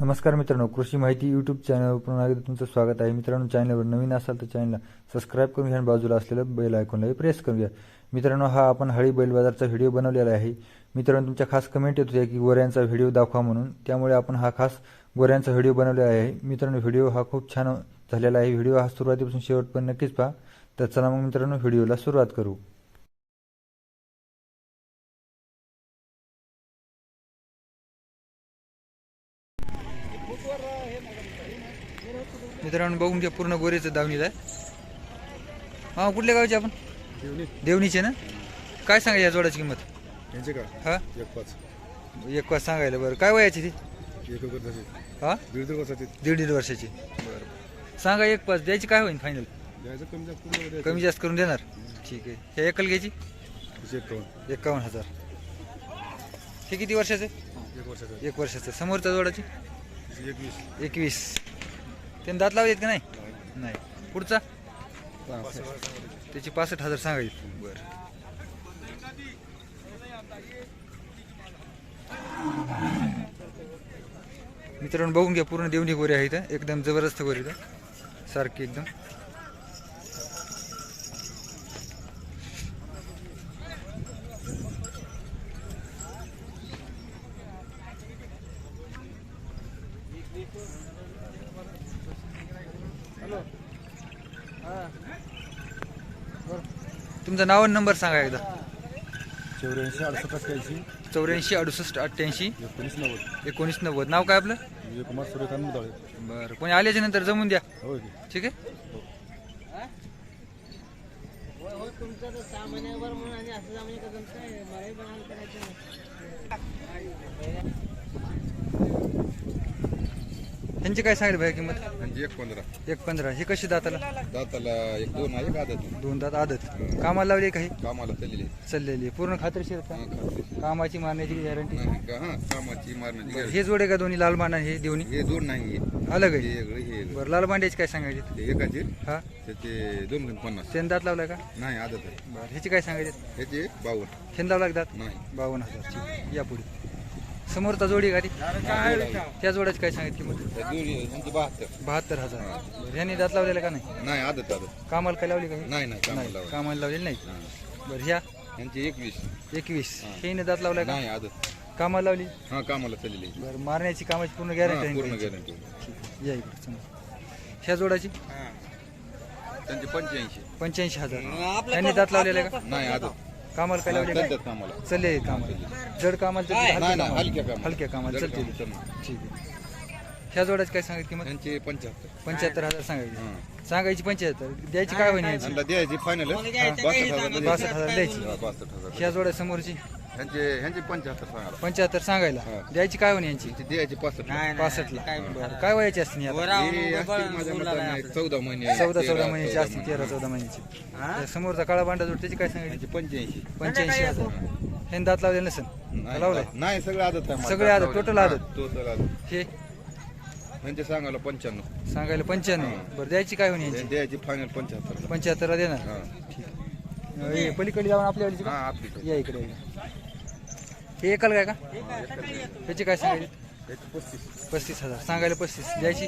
नमस्कार मित्रांनो कृषी माहिती यूट्यूब चॅनलवर पुन्हा एकदा तुमचं स्वागत आहे. मित्रांनो चॅनलवर नवीन असाल तर चॅनलला सबस्क्राईब करून घ्या आणि बाजूला असलेलं बेल आयकॉनलाही प्रेस करून घ्या. मित्रांनो हा आपण हळी बैल बाजारचा व्हिडिओ बनवलेला आहे. मित्रांनो तुमच्या खास कमेंट येत होत्या की गोऱ्यांचा व्हिडिओ दाखवा म्हणून. त्यामुळे आपण हा खास गोऱ्यांचा व्हिडिओ बनवलेला आहे. मित्रांनो व्हिडिओ हा खूप छान झालेला आहे. व्हिडिओ हा सुरुवातीपासून शेवटपर्यंत नक्कीच पहा. तर चला मग मित्रांनो व्हिडिओला सुरुवात करू. मित्रांनो बघून घ्या पूर्ण गोरेचं दावणीला. आहे हा कुठल्या गावचे आपण? देवणीचे ना? काय सांगा या जोडाची किंमत? यांचे का? हा? एक पाच. एक वाज सांगायला बरं. काय वयाची ती? एक वर्षाचे हा? दीड दीड वर्षाचे. दीड दीड वर्षाची. बरं. सांगा एक पाच. द्यायची काय होईल फायनल द्यायचं कमी जास्त करून देणार? ठीक आहे. हे एकल घ्यायची? एकावन्न. एकावन्न हजार. हे किती वर्षाचे एक वर्षाचं एक वर्षाचं. समोरच्या जोडाची? एकवीस. एकवीस. त्याने दात लावलेत का नाही? नाही. पुढचा? त्याची पासष्ट हजार सांगायची. बरं. मित्रांनो बघून घ्या पूर्ण देवणी गोरी आहे इथं एकदम जबरदस्त गोरी इथं सारखी एकदम. तुमचं नाव आणि नंबर सांगा एकदा. चौऱ्याऐंशी अडुसष्ट अठ्ठ्याऐंशी. चौऱ्याऐंशी अडुसष्ट अठ्ठ्याऐंशी. एकोणीस नव्वद. एकोणीस नव्वद. नाव काय आपलं? विजयकुमार सूर्यकांत मुदाळे. बरं. कोणी आल्याच्यानंतर जमून द्या. हो की. ठीक आहे? तुमचं तर महिन्यावर म्हणून आणि असं हाल करायचं नाही. ह्यांची काय सांगितलं भाई किंमत? म्हणजे एक पंधरा. एक पंधरा. हे कशी दाताला? दाताला एक दोन आहे एक आदत? दोन दात आदत. कामाला लावली काही? कामाला चाललेली चाललेली पूर्ण खात्रीशीर का? कामाची मारण्याची गॅरंटी हा कामाची मारण्याची हे जोडे का दोन्ही? लाल माना हे देवणी हे दोन नाही अलग आहे वेगळं हे वेगळं. बरं लाल मांड्याची काय सांगायची? एकाचे? हा? त्याचे दोन घेऊन पन्नास. शेण दात लावलाय का? नाही आदत आहे. बरं ह्याची काय सांगायची? ह्याचे बावन्न शेण लावला का दात? नाही. बावन्न हजार. ठीक या पुढे. समोरचा जोडी का ती त्या जोड्याची काय सांगितली ह्यांचे बहात्तर. हजार. ह्यांनी दात लावलेला का नाही? नाही आदत आदत. कामाला काय लावली का? नाही नाही कामाला. कामाला लावलेली नाही. बरं ह्या? ह्यांचे एकवीस. एकवीस. हेने दात लावलाय का? नाही आदत. कामाला लावली? हा कामाला चाललेली बरं मारण्याची कामाची पूर्ण हा, गॅरंटी पूर्ण गॅरंटी या इकडे समोर ह्या जोडाची? त्यांचे पंच्याऐंशी. पंच्याऐंशी हजार. त्यांनी दात लावलेला का? नाही आदत. कामाला काय लावले? चालतात कामाला. चालले कामाला. जड कामाला चालते, नाही नाही हलक्या हलक्या कामाला. कामाला. हलक्या कामाला. जड चालते कामाला. ठीक आहे. ह्या जोडाची काय सांगायची किंमत? त्यांचे पंच्याहत्तर. पंच्याहत्तर हजार सांगायची. सांगायची पंच्याहत्तर. द्यायची काय होईल याची? त्यांना द्यायची फायनल बासष्ट हजार बासष्ट हजार द्यायची. बासष्ट हजार. ह्या जोड्या समोरची? ह्यांचे ह्यांचे पंच्याहत्तर सांगा. पंच्याहत्तर सांगायला? हा. द्यायची काय होईल यांची? द्यायची पासष्ट. पासष्टला. बरं. काय वयाची असते आता? हे असतील माझ्या मताने चौदा महिने चौदा चौदा तेरा, महिन्याची असते तेरा चौदा महिन्याची. समोरचा काळा बांडा जोड त्याची काय सांगायची? पंच्याऐंशी. पंच्याऐंशी हजार. हे दात लावले नसेल नाही, लावलंय? नाही सगळं आदत आहे सगळे आदत, total आदत. टोटल आदत. हे? ह्यांचे सांगायला पंच्याण्णव. सांगायला पंच्याण्णव. बरं द्यायची काय होईल यांची? द्यायची फायनल पंच्याहत्तर पंच्याहत्तरला देणार? हा. हे पलीकडे जाऊन आपल्या वालीची हा का या इकडे. हे एकाल काय का? त्याची काय सांगायची? पस्तीस. पस्तीस हजार. सांगायला पस्तीस. द्यायची?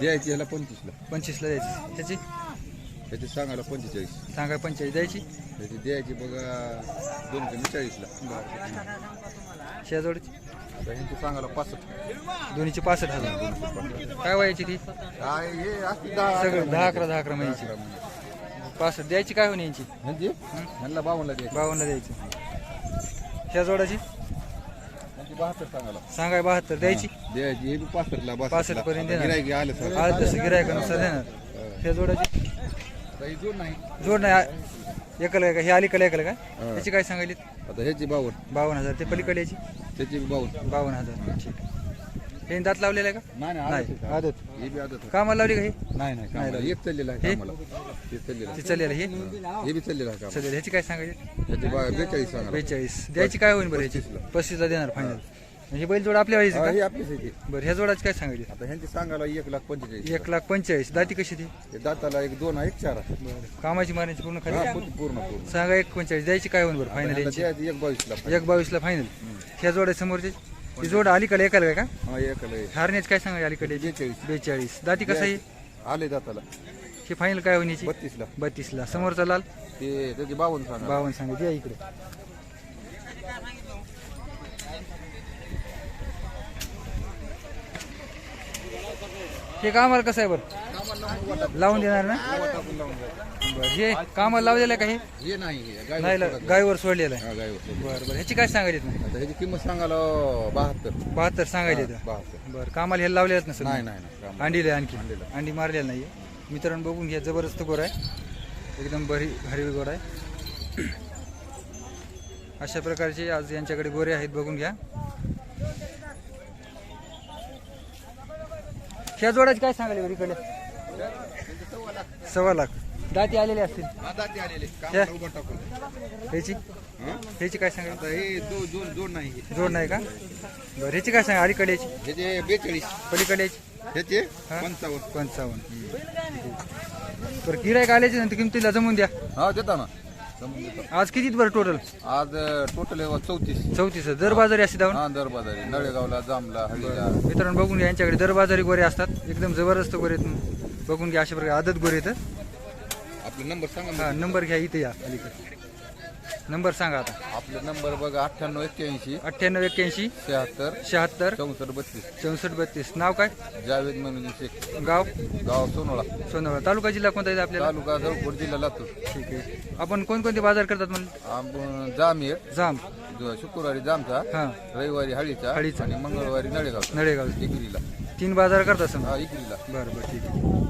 द्यायची ह्याला पंचवीसला. पंचवीसला द्यायची. त्याची त्याची सांगायला पंचेचाळीस. सांगाय पंचेचाळीस. द्यायची? त्याची द्यायची बघा दोनशे चाळीसला. शेजोडची आता ह्यांची सांगायला पासष्ट. दोन्हीची पासष्ट हजार. काय वयाची ती? काय हे असते दहा सगळं दहा अकरा दहा अकरा महिन्याची. पासष्ट. द्यायची काय होईल यांची ह्यांची? ह्यांना बावनला द्यायची. बावन्न द्यायची. ह्या जोडाची बहात्तर सांगायला. सांगाय बहात्तर द्यायची? द्यायची. हे बी पासष्टला पासष्ट पर्यंत देणार. गिरायकी आले सर. आज तसं गिरायकानुसार देणार. जोडाची काही जोड नाही. जोड नाही. एकल काय का? हे अलीकडे एकल काय त्याची काय सांगायली आता ह्याची बावन्न बावन्न हजार. ते पलीकडे याची? त्याची बी बावन्न बावन्न हजार. ठीक हे दात लावलेला आहे का? नाही नाही आदत हे बी आदत आहे. कामाला लावली का हे? नाही नाही कामाला. एक चाललेला आहे हे? ते चाललेलं आहे. ते चाललेलं हे? हे. बी चाललेलं आहे कामाला. चालेल ह्याची काय सांगायची? बा बेचाळीस सांगा बेचाळीस. द्यायची काय होईल बरं ह्याची? पस्तीसला. देणार फायनल म्हणजे बैल जोड आपल्या हा, हे का? आपलीच आहे ती. बरं ह्या जोडाची काय सांगायची? आता ह्यांची सांगायला एक लाख पंचेचाळीस. एक लाख पंचेचाळीस. दाती कशी ती? हे दाताला एक दोन आहे, एक चार आहे. कामाची मारण्याची पूर्ण हा, खाली पूर्ण पूर्ण पूर्ण. सांगा एक पंचेचाळीस. द्यायची काय होईल बरं फायनल ह्याला यांची? द्यायची एक बावीसला एक बावीसला फायनल ह्या जोड्या समोरचे? ती जोड अलीकडे एकाला काय का? हा एकला आहे. हारण्याच काय सांगा अलीकडे? बेचाळीस. बेचाळीस. दाती कसं आहे? आले दाताला. हे फायनल काय होण्याची? बत्तीसला. बत्तीसला. समोरचा लाल? ते त्याचे बावन्न सांगा. बावन्न सांगायची या इकडे. हे कामाला कसं आहे बरं? लावून देणार ना? बरं हे कामाला लावलेलं आहे का हे? हे नाही हे गाय नाही ला- गायवर सोडलेलं आहे. हा, गाय. बरं बरं. ह्याची काय सांगायची ना आता ह्याची किंमत सांगायला बहात्तर. बहात्तर सांगायचे तर बहात्तर. बरं कामाला ह्याला लावलेलंच नसेल नाही नाही नाही राम. अंडीला आणखी. अंडी मारलेलं नाही मित्रांनो बघून घ्या जबरदस्त गोर आहे. एकदम भरी भारी गोर आहे. अशा प्रकारचे आज यांच्याकडे गोरे आहेत बघून घ्या. ह्या जोडाची काय सांगाले बरं इकडे? सव्वा लाख. दाती आलेले असतील. हा, दाते आलेले? कामाला उभं टाकून. ह्याची? हा? ह्याची काय आता हे दोन दोन दोन नाही. हे. जोड नाही का? बरं ह्याची काय सांगा अलीकडे याची. बेचाळीस. पलीकडे याची. ह्याचे? पंचावन्न. पंचावन्न. बरं गिरायक आल्याच्यानंतर किमतीला जमून द्या. हा देता ना. जमून देतो. आज कितीत बरं टोटल आज टोटल चौतीस. चौतीस दर बाजारी असते जाऊन हा दर बाजारी. नळेगावला जामला हळीला मित्रांनो बघून घ्या. यांच्याकडे दर बाजारी गोरे असतात. एकदम जबरदस्त गोरे आहेत. बघून घ्या अशा प्रकारे. आदत गोरे आहेत आपला नंबर सांगा हा. नंबर घ्या इथे या अलीकडे. नंबर सांगा आता. आपला नंबर बघा अठ्ठ्याण्णव एक्क्याऐंशी. अठ्ठ्याण्णव एक्क्याऐंशी. शहात्तर. शहात्तर. चौसष्ट बत्तीस. चौसष्ट बत्तीस. नाव काय? जावेद म्हणून शेख. गाव? गाव सोनोळा. सोनवळा तालुका जिल्हा कोणता आहे आपल्याला? तालुका जळकोट जिल्हा लातूर. ठीक आहे. आपण कोणकोणते बाजार करतात म्हणून? आपण जामीर जाम. जो शुक्रवारी जामचा हां. रविवारी हळीचा हळीचा. आणि मंगळवारी नळेगाव नळेगाव इकरीला. तीन बाजार करतात समजा. हा इकरीला. बरं बरं. ठीक आहे.